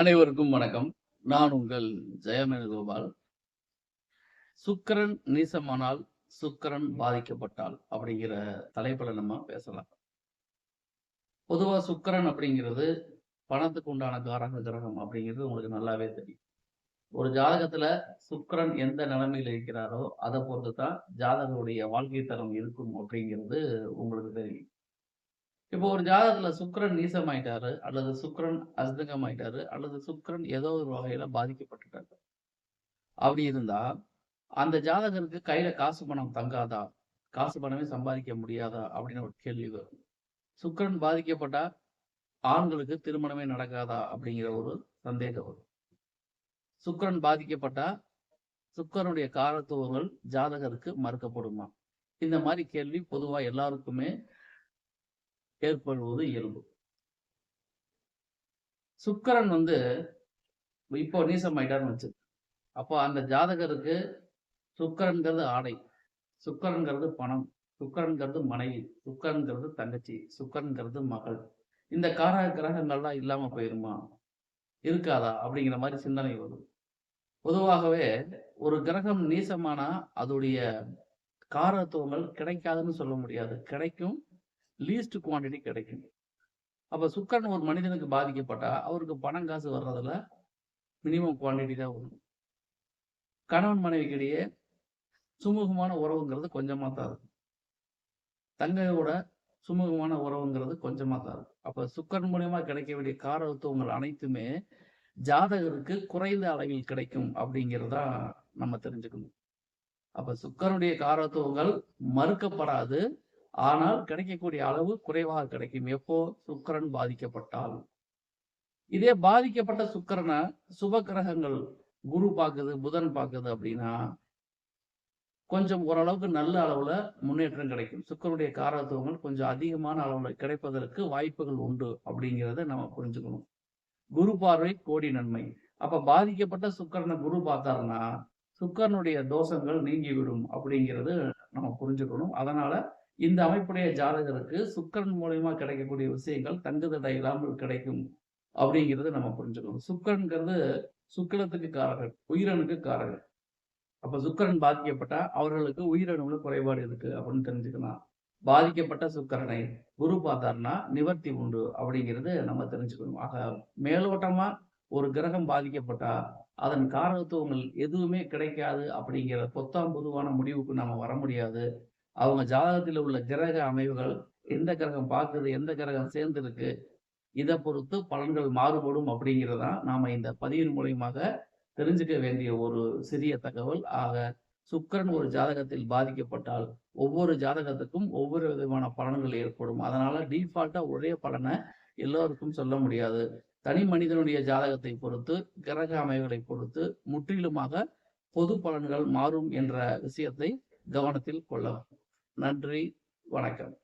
அனைவருக்கும் வணக்கம். நான் உங்கள் ஜெயமேனுகோபால் சுக்கிரன் நீசமானால் சுக்கரன் பாதிக்கப்பட்டால் அப்படிங்கிற தலைப்புல நம்ம பேசலாம். பொதுவா சுக்கரன் அப்படிங்கிறது பணத்துக்கு உண்டான காரக கிரகம் அப்படிங்கிறது உங்களுக்கு நல்லாவே தெரியும். ஒரு ஜாதகத்துல சுக்கரன் எந்த நிலைமையில இருக்கிறாரோ அதை பொறுத்து தான் ஜாதகருடைய வாழ்க்கை தரம் இருக்கும் அப்படிங்கிறது உங்களுக்கு தெரியும். இப்போ ஒரு ஜாதகத்துல சுக்கிரன் நீசமாயிட்டாரு அல்லது சுக்கிரன் அஸ்தங்கமாயிட்டாரு அல்லது சுக்கிரன் ஏதோ ஒரு வகையில பாதிக்கப்பட்டுட்டாரு. அப்படி இருந்தா அந்த ஜாதகருக்கு கையில காசு பணம் தங்காதா? காசு பணமே சம்பாதிக்க முடியாதா? அப்படின்னு ஒரு கேள்வி வரும். சுக்கரன் பாதிக்கப்பட்டா ஆண்களுக்கு திருமணமே நடக்காதா? அப்படிங்கிற ஒரு சந்தேகம் வரும். சுக்கிரன் பாதிக்கப்பட்டா சுக்கரனுடைய காரத்துவங்கள் ஜாதகருக்கு மறுக்கப்படுமா? இந்த மாதிரி கேள்வி பொதுவா எல்லாருக்குமே ஏற்படுவது இயல்பு. சுக்கரன் வந்து இப்போ நீசமாயிட்டார்னு வச்சு அப்போ அந்த ஜாதகருக்கு சுக்கரன்கிறது ஆடை சுக்கரன்கிறது பணம் சுக்கரன்கிறது மனைவி சுக்கரன்கிறது தங்கச்சி சுக்கரன்கிறது மகள். இந்த காரக கிரகங்கள்லாம் இல்லாம போயிருமா? இருக்காதா? அப்படிங்கிற மாதிரி சிந்தனை வரும். பொதுவாகவே ஒரு கிரகம் நீசமானா அதோடைய காரத்துவங்கள் கிடைக்காதுன்னு சொல்ல முடியாது. கிடைக்கும் லீஸ்ட் குவான்டிட்டி கிடைக்கும். அப்போ சுக்கரன் ஒரு மனிதனுக்கு பாதிக்கப்பட்டா அவருக்கு பணம் காசு வர்றதுல மினிமம் குவாண்டிட்டி தான் வரும். கணவன் மனைவிக்கிடையே சுமூகமான உறவுங்கிறது கொஞ்சமாக தான் இருக்கும். தங்கையோட சுமூகமான உறவுங்கிறது கொஞ்சமாக தான் இருக்கும். அப்போ சுக்கரன் மூலியமாக கிடைக்க வேண்டிய காரத்துவங்கள் அனைத்துமே ஜாதகருக்கு குறைந்த அளவில் கிடைக்கும் அப்படிங்கிறதா நம்ம தெரிஞ்சுக்கணும். அப்போ சுக்கரனுடைய காரத்துவங்கள் மறுக்கப்படாது. ஆனால் கிடைக்கக்கூடிய அளவு குறைவாக கிடைக்கும். எப்போ? சுக்கரன் பாதிக்கப்பட்டால். இதே பாதிக்கப்பட்ட சுக்கரனை சுப கிரகங்கள் குரு பார்க்குது புதன் பார்க்குது அப்படின்னா கொஞ்சம் ஓரளவுக்கு நல்ல அளவுல முன்னேற்றம் கிடைக்கும். சுக்கரனுடைய காரத்துவங்கள் கொஞ்சம் அதிகமான அளவுல கிடைப்பதற்கு வாய்ப்புகள் உண்டு அப்படிங்கிறத நம்ம புரிஞ்சுக்கணும். குரு பார்வை கோடி நன்மை. அப்ப பாதிக்கப்பட்ட சுக்கரனை குரு பார்த்தாருன்னா சுக்கரனுடைய தோஷங்கள் நீங்கிவிடும் அப்படிங்கிறது நம்ம புரிஞ்சுக்கணும். அதனால இந்த அமைப்புடைய ஜாதகருக்கு சுக்கரன் மூலயமா கிடைக்கக்கூடிய விஷயங்கள் தங்குதடை இல்லாமல் கிடைக்கும் அப்படிங்கிறது நம்ம புரிஞ்சுக்கணும். சுக்கரன்கிறது சுக்கிலத்துக்கு காரகர் உயிரணுக்கு காரகர். அப்ப சுக்கரன் பாதிக்கப்பட்டா அவர்களுக்கு உயிரணுல குறைபாடு இருக்கு அப்படின்னு தெரிஞ்சுக்கலாம் பாதிக்கப்பட்ட சுக்கரனை குரு பார்த்தார்னா நிவர்த்தி உண்டு அப்படிங்கிறது நம்ம தெரிஞ்சுக்கணும். ஆக மேலோட்டமா ஒரு கிரகம் பாதிக்கப்பட்டா அதன் காரகத்துவங்கள் எதுவுமே கிடைக்காது அப்படிங்கிற பொத்தாம் பொதுவான முடிவுக்கு நம்ம வர முடியாது. அவங்க ஜாதகத்தில் உள்ள கிரக அமைவுகள் எந்த கிரகம் பார்க்குது எந்த கிரகம் சேர்ந்துருக்கு இதை பொறுத்து பலன்கள் மாறுபடும் அப்படிங்கிறதா நாம இந்த பதிவின் மூலியமாக தெரிஞ்சுக்க வேண்டிய ஒரு சிறிய தகவல். ஆக சுக்கரன் ஒரு ஜாதகத்தில் பாதிக்கப்பட்டால் ஒவ்வொரு ஜாதகத்துக்கும் ஒவ்வொரு விதமான பலன்கள் ஏற்படும். அதனால டிஃபால்ட்டா ஒரே பலனை எல்லோருக்கும் சொல்ல முடியாது. தனி மனிதனுடைய ஜாதகத்தை பொறுத்து கிரக அமைவுகளை பொறுத்து முற்றிலுமாக பொது பலன்கள் மாறும் என்ற விஷயத்தை கவனத்தில் கொள்ளவும். நன்றி வணக்கம்.